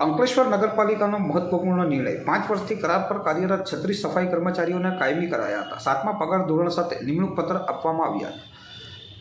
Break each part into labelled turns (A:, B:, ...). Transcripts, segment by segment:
A: અંકલેશ્વર નગરપાલિકાનો મહત્વપૂર્ણ નિર્ણય. પાંચ વર્ષથી કરાર પર કાર્યરત છત્રીસ સફાઈ કર્મચારીઓને કાયમી કરાયા હતા. સાતમા પગાર ધોરણ સાથે નિમણૂક પત્ર આપવામાં આવ્યા હતા.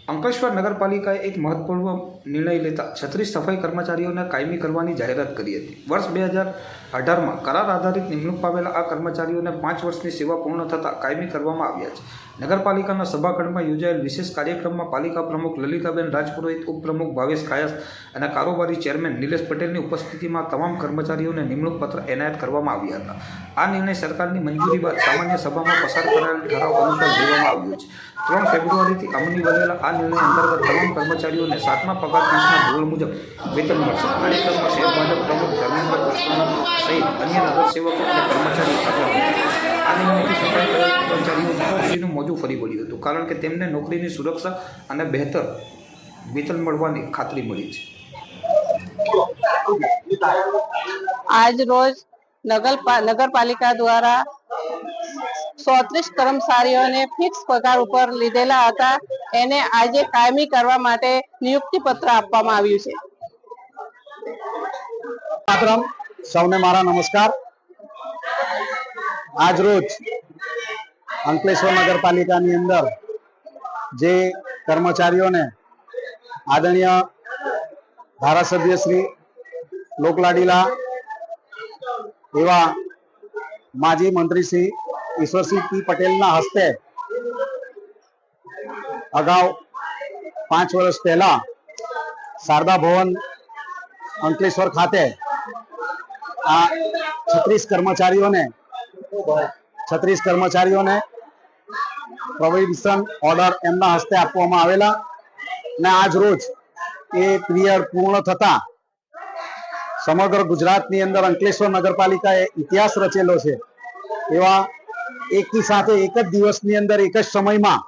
A: અંકલેશ્વર નગરપાલિકાએ એક મહત્વપૂર્ણ નિર્ણય લેતા છત્રીસ સફાઈ કર્મચારીઓને કાયમી કરવાની જાહેરાત કરી હતી. વર્ષ બે હજાર અઢારમાં કરાર આધારિત નિમણૂક પામેલા આ કર્મચારીઓને પાંચ વર્ષની સેવા પૂર્ણ થતાં કાયમી કરવામાં આવ્યા છે. નગરપાલિકાના સભાખંડમાં યોજાયેલ વિશેષ કાર્યક્રમમાં પાલિકા પ્રમુખ લલિતાબેન રાજપુરોહિત, ઉપપ્રમુખ ભાવેશ ખાયસ અને કારોબારી ચેરમેન નિલેશ પટેલની ઉપસ્થિતિમાં તમામ કર્મચારીઓને નિમણૂક પત્ર એનાયત કરવામાં આવ્યા હતા. આ નિર્ણય સરકારની મંજૂરી બાદ સામાન્ય સભામાં પસાર કરાયેલ ઠરાવ અનુસાર લેવામાં આવ્યો છે. ત્રણ ફેબ્રુઆરીથી અમલી બનેલા આ નિર્ણય અંતર્ગત તમામ કર્મચારીઓને સાતમા પગાર દિવસના ધોરણ મુજબ વેતન મળશે. કાર્યક્રમમાં શહેર ભાજપ પ્રમુખ ધર્મેન્દ્ર કૃષ્ણ સહિત અન્ય નગરસેવકો અને કર્મચારીઓ હાજર આ નિર્ણયથી સફાઈ કર્મચારીઓનું મોજું ફરી વળ્યું હતું, કારણ કે તેમને નોકરીની સુરક્ષા અને બહેતર વેતન મળવાની ખાતરી મળી છે.
B: આજ રોજ નગરપા નગરપાલિકા દ્વારા સોત્રીસ કર્મચારીઓને ફિક્સ પગાર ઉપર લીધેલા હતા. એને આજે કાયમી કરવા માટે નિયુક્તિ પત્ર આપવામાં આવ્યું છે.
C: સૌને મારા નમસ્કાર. આજ રોજ અંકલેશ્વર નગરપાલિકાની અંદર જે કર્મચારીઓને આદરણીય ધારાસભ્ય શ્રી લોકલાડીલા એવા માજી મંત્રી શ્રી ઈશ્વરસિંહ પટેલના હસ્તે અગાઉ પાંચ વર્ષ પહેલા શારદા ભવન અંકલેશ્વર ખાતે આ છત્રીસ કર્મચારીઓને છત્રીસ કર્મચારીઓને પ્રોવિઝન ઓર્ડર એમના હસ્તે આપવામાં આવેલા અને આજ રોજ એ પિરિયડ પૂર્ણ થતા સમગ્ર ગુજરાતની અંદર અંકલેશ્વર નગરપાલિકાએ ઇતિહાસ રચેલો છે. એવા એકી સાથે એક જ દિવસની અંદર એક જ સમયમાં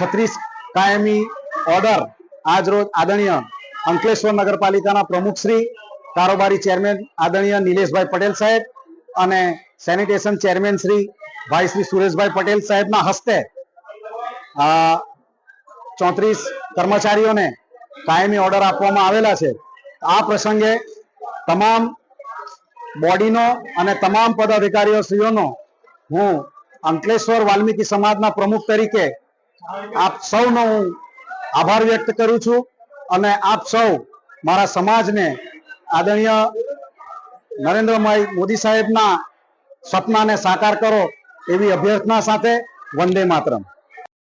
C: છત્રીસ કાયમી ઓર્ડર આજ રોજ આદરણીય અંકલેશ્વર નગરપાલિકાના પ્રમુખ શ્રી કારોબારી ચેરમેન આદરણીય નિલેશભાઈ પટેલ સાહેબ અને સેનિટેશન ચેરમેન શ્રી ભાઈ શ્રી સુરેશભાઈ પટેલ સાહેબના હસ્તે ચોત્રીસ કર્મચારીઓને કાયમી ઓર્ડર આપવામાં આવેલા છે. આ પ્રસંગે તમામ બોડીનો અને તમામ પદાધિકારીઓ શ્રીઓનો હું અંકલેશ્વર વાલ્મીકી સમાજના પ્રમુખ તરીકે આપ સૌનો હું આભાર વ્યક્ત કરું છું અને આપ સૌ મારા સમાજને આદરણીય નરેન્દ્રભાઈ મોદી સાહેબના સપનાને સાકાર કરો એવી અભ્યર્થના સાથે વંદે માતરમ.